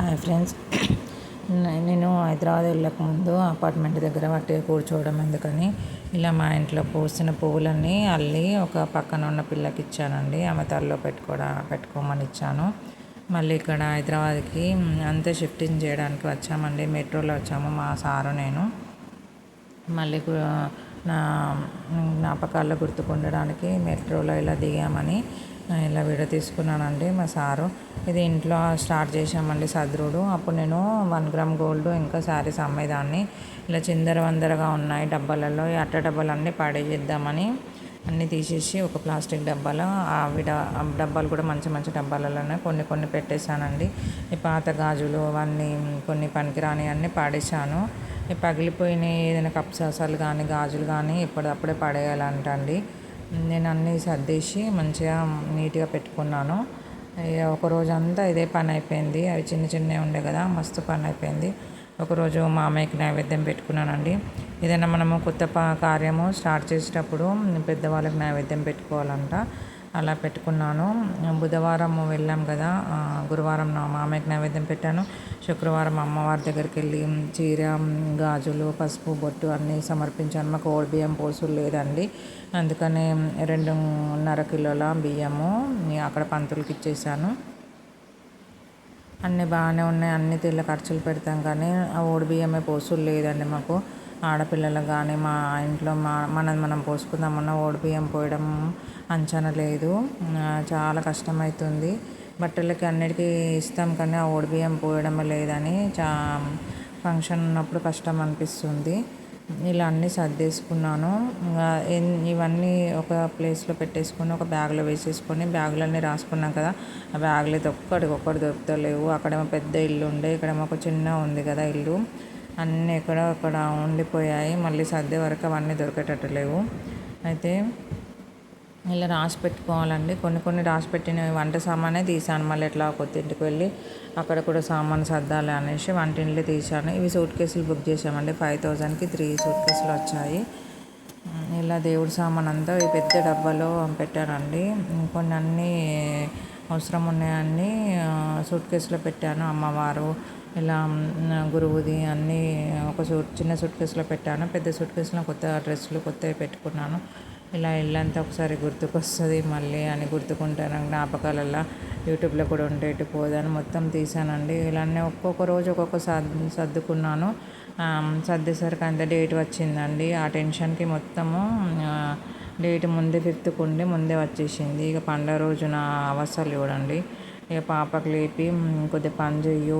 Hi friends. నేను Hyderabad వెళ్ళకముందు apartment దగ్గర పట్టి కూర్చోవడం ఎందుకని ఇలా మా ఇంట్లో పూసిన పువ్వులన్నీ అల్లి ఒక పక్కన ఉన్న పిల్లకి ఇచ్చానండి. ఆమె తల్లో పెట్టుకోవడా పెట్టుకోమని ఇచ్చాను. మళ్ళీ ఇక్కడ హైదరాబాద్కి అంతే షిఫ్టింగ్ చేయడానికి వచ్చామండి. మెట్రోలో వచ్చాము మా సారు నేను. మళ్ళీ నా జ్ఞాపకాల్లో గుర్తుకుండడానికి మెట్రోలో ఇలా దిగామని ఇలా వీడియో తీసుకున్నానండి మా సారు. ఇది ఇంట్లో స్టార్ట్ చేసామండి సద్రుడు. అప్పుడు నేను వన్ గ్రామ్ గోల్డ్ ఇంకా శారీస్ అమ్మేదాన్ని. ఇలా చిందర వందరగా ఉన్నాయి డబ్బాలలో. ఈ అట్ట డబ్బాలు అన్నీ పడేద్దామని అన్నీ తీసేసి ఒక ప్లాస్టిక్ డబ్బాలో అవి ఆ డబ్బాలు కూడా మంచి మంచి డబ్బాలలోనే కొన్ని కొన్ని పెట్టేశానండి. ఈ పాత గాజులు అవన్నీ కొన్ని పనికిరాని అన్నీ పాడేశాను. ఈ పగిలిపోయిన ఏదైనా కప్సాసాలు కానీ గాజులు కానీ ఇప్పటికప్పుడే పడేయాలంటండి. నేను అన్నీ సర్దేసి మంచిగా నీట్గా పెట్టుకున్నాను. ఒక రోజు అంతా ఇదే పని అయిపోయింది. అవి చిన్న చిన్నవి ఉండే కదా మస్తు పని అయిపోయింది. ఒకరోజు మా అమ్మాయికి నైవేద్యం పెట్టుకున్నానండి. ఏదైనా మనము కొత్త ప కార్యము స్టార్ట్ చేసేటప్పుడు పెద్దవాళ్ళకి నైవేద్యం పెట్టుకోవాలంట. అలా పెట్టుకున్నాను. బుధవారం వెళ్ళాం కదా గురువారం నా మామయ్యకి నైవేద్యం పెట్టాను. శుక్రవారం అమ్మవారి దగ్గరికి వెళ్ళి చీర గాజులు పసుపు బొట్టు అన్నీ సమర్పించాను. మాకు ఓడి బియ్యం పోసులు లేదండి. అందుకని రెండున్నర కిలోల బియ్యము అక్కడ పంతులకి ఇచ్చేసాను. అన్నీ బాగానే ఉన్నాయి. అన్ని తెల్ల ఖర్చులు పెడతాం కానీ ఆ ఓడి బియ్యమే పోసులు లేదండి మాకు. ఆడపిల్లలకు కానీ మా ఇంట్లో మా మనం మనం పోసుకుందామన్న ఓడిబియ్యం పోయడం అంచనా లేదు. చాలా కష్టమవుతుంది బట్టలకి అన్నిటికీ ఇస్తాం కానీ ఆ ఓడి పోయడం పోయడమే లేదని చా ఫంక్షన్ ఉన్నప్పుడు కష్టం అనిపిస్తుంది. ఇలా అన్నీ సర్దేసుకున్నాను. ఇవన్నీ ఒక ప్లేస్లో పెట్టేసుకొని ఒక బ్యాగ్లో వేసేసుకొని బ్యాగులన్నీ రాసుకున్నాం కదా. ఆ బ్యాగులు అయితే ఒక్కడికి ఒక్కటి దొరుకుతలేవు. అక్కడేమో పెద్ద ఇల్లు ఉండే ఇక్కడేమో ఒక చిన్న ఉంది కదా ఇల్లు. అన్నీ ఎక్కడ అక్కడ ఉండిపోయాయి. మళ్ళీ సర్దే వరకు అవన్నీ దొరికేటట్టు లేవు అయితే ఇలా రాసి పెట్టుకోవాలండి. కొన్ని కొన్ని రాసి పెట్టిన వంట సామానే తీసాను మళ్ళీ ఎట్లా కొత్త ఇంటికి వెళ్ళి అక్కడ కూడా సామాన్ సర్దాలి అనేసి వంటింట్లో తీసాను ఇవి సూట్ కేసులు బుక్ చేసామండి ఫైవ్ థౌజండ్కి త్రీ సూట్ కేసులు వచ్చాయి. ఇలా దేవుడి సామాన్ అంతా ఈ పెద్ద డబ్బాలో పెట్టానండి. కొన్ని అన్నీ అవసరం ఉన్నాయన్నీ సూట్ కేసులో పెట్టాను. అమ్మవారు ఇలా గురువుది అన్నీ ఒక సూట్ చిన్న సూట్ కేసులో పెట్టాను. పెద్ద సూట్ కేసులో కొత్త డ్రెస్సులు కొత్తవి పెట్టుకున్నాను. ఇలా ఇల్లంతా ఒకసారి గుర్తుకొస్తుంది మళ్ళీ అని గుర్తుకుంటాను. జ్ఞాపకాలల్లో యూట్యూబ్లో కూడా ఉండేటి పోదని. మొత్తం తీసానండి ఇలానే ఒక్కొక్క రోజు ఒక్కొక్క సర్ద్ సర్దుకున్నాను. సర్దేసరికి అంత డేట్ వచ్చిందండి. ఆ టెన్షన్కి మొత్తము డేట్ ముందే ఫిఫ్త్కి ఉండి ముందే వచ్చేసింది. ఇక పండగ రోజున అవసరాలు చూడండి. ఇక పాపకు లేపి కొద్దిగా పని చెయ్యు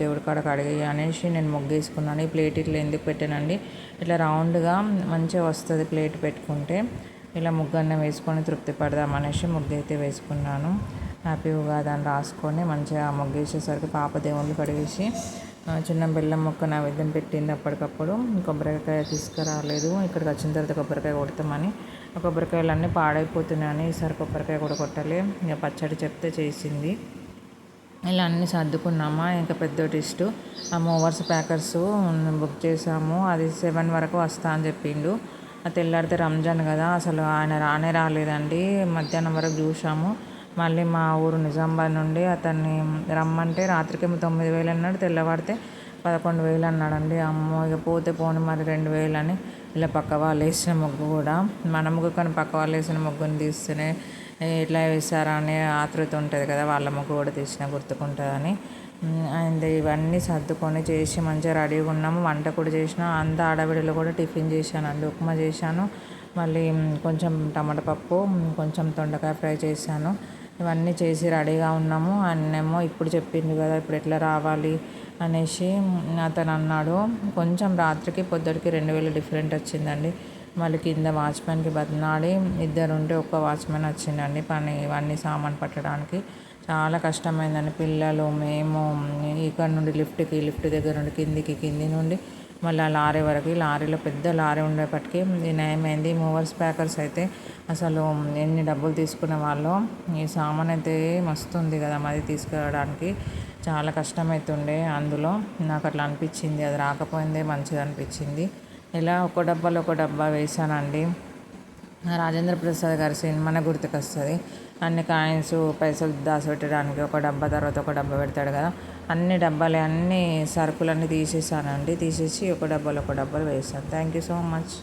దేవుడి కాడ కడిగి అనేసి నేను ముగ్గేసుకున్నాను. ఈ ప్లేట్ ఇట్లా ఎందుకు పెట్టానండి? ఇట్లా రౌండ్గా మంచిగా వస్తుంది ప్లేట్ పెట్టుకుంటే ఇలా ముగ్గన్నం వేసుకొని తృప్తి పడదాం అనేసి ముగ్గు అయితే వేసుకున్నాను. హ్యాపీ ఉగాది అని రాసుకొని మంచిగా ముగ్గేసేసరికి పాప దేవుళ్ళు కడిగేసి చిన్న బెల్లం మొక్క నైవేద్యం పెట్టింది అప్పటికప్పుడు. కొబ్బరికాయ తీసుకురాలేదు. ఇక్కడికి వచ్చిన తర్వాత కొబ్బరికాయ కొడతామని. ఆ కొబ్బరికాయలు అన్నీ పాడైపోతున్నాయని ఈసారి కొబ్బరికాయ కూడా కొట్టాలి. ఇక పచ్చడి చెప్తే చేసింది. ఇలా అన్నీ సర్దుకున్నామా? ఇంకా పెద్ద టెస్ట్ ఆ మూవర్స్ ప్యాకర్స్ బుక్ చేసాము అది సెవెన్ వరకు వస్తా అని చెప్పిండు. తెల్లారితే రంజాన్ కదా. అసలు ఆయన రానే రాలేదండి. మధ్యాహ్నం వరకు చూసాము మళ్ళీ మా ఊరు నిజామాబాద్ నుండి అతన్ని రమ్మంటే రాత్రికేమో తొమ్మిది వేలు అన్నాడు తెల్లవారితే పదకొండు వేలు అన్నాడండి. అమ్మో ఇక పోతే పోని మరి రెండు వేలు అని. ఇలా పక్క వాళ్ళు వేసిన ముగ్గు కూడా మన ముగ్గు కానీ పక్క వాళ్ళు వేసిన ముగ్గుని తీస్తేనే ఎట్లా వేసారా అనే ఆతృత ఉంటుంది కదా వాళ్ళ ముగ్గు కూడా తీసిన గుర్తుకుంటుందని. అండ్ ఇవన్నీ సర్దుకొని చేసి మంచిగా రెడీగా ఉన్నాము. వంట కూడా చేసిన అంత ఆడవిడలో కూడా టిఫిన్ చేశానండి. ఉప్మా చేశాను మళ్ళీ కొంచెం టమాటా పప్పు కొంచెం దొండకాయ ఫ్రై చేశాను. ఇవన్నీ చేసి రెడీగా ఉన్నాము. అన్నేమో ఇప్పుడు చెప్పింది కదా ఇప్పుడు ఎట్లా రావాలి అనేసి అతను అన్నాడు. కొంచెం రాత్రికి పొద్దుటికి రెండు వేలు డిఫరెంట్ వచ్చిందండి. మళ్ళీ కింద వాచ్మెన్కి బతినాడి ఇద్దరు ఉంటే ఒక్క వాచ్మెన్ వచ్చిందండి. పని ఇవన్నీ సామాన్ పట్టడానికి. చాలా కష్టమైందండి. పిల్లలు మేము ఇక్కడ నుండి లిఫ్ట్కి లిఫ్ట్ దగ్గర నుండి కిందికి కింది నుండి మళ్ళీ ఆ లారీ వరకు లారీలో పెద్ద లారీ ఉండేప్పటికీ ఇది నయమైంది మూవర్స్ ప్యాకర్స్ అయితే అసలు ఎన్ని డబ్బులు తీసుకునే వాళ్ళు. ఈ సామాన్ అయితే మస్తు ఉంది కదా మరి తీసుకురావడానికి. చాలా కష్టమవుతుండే అందులో. నాకు అట్లా అనిపించింది అది రాకపోయిందే మంచిది అనిపించింది. ఇలా ఒక డబ్బాలో ఒక డబ్బా వేసానండి రాజేంద్ర ప్రసాద్ గారి సినిమానే గుర్తుకొస్తుంది. అన్ని కాయిన్స్ పైసలు దాచిపెట్టడానికి ఒక డబ్బా తర్వాత ఒక డబ్బా పెడతాడు కదా. అన్ని డబ్బాలు అన్ని సరుకులన్నీ తీసేసానండి. తీసేసి ఒక డబ్బాలో ఒక డబ్బాలు వేసాను థ్యాంక్ యూ సో మచ్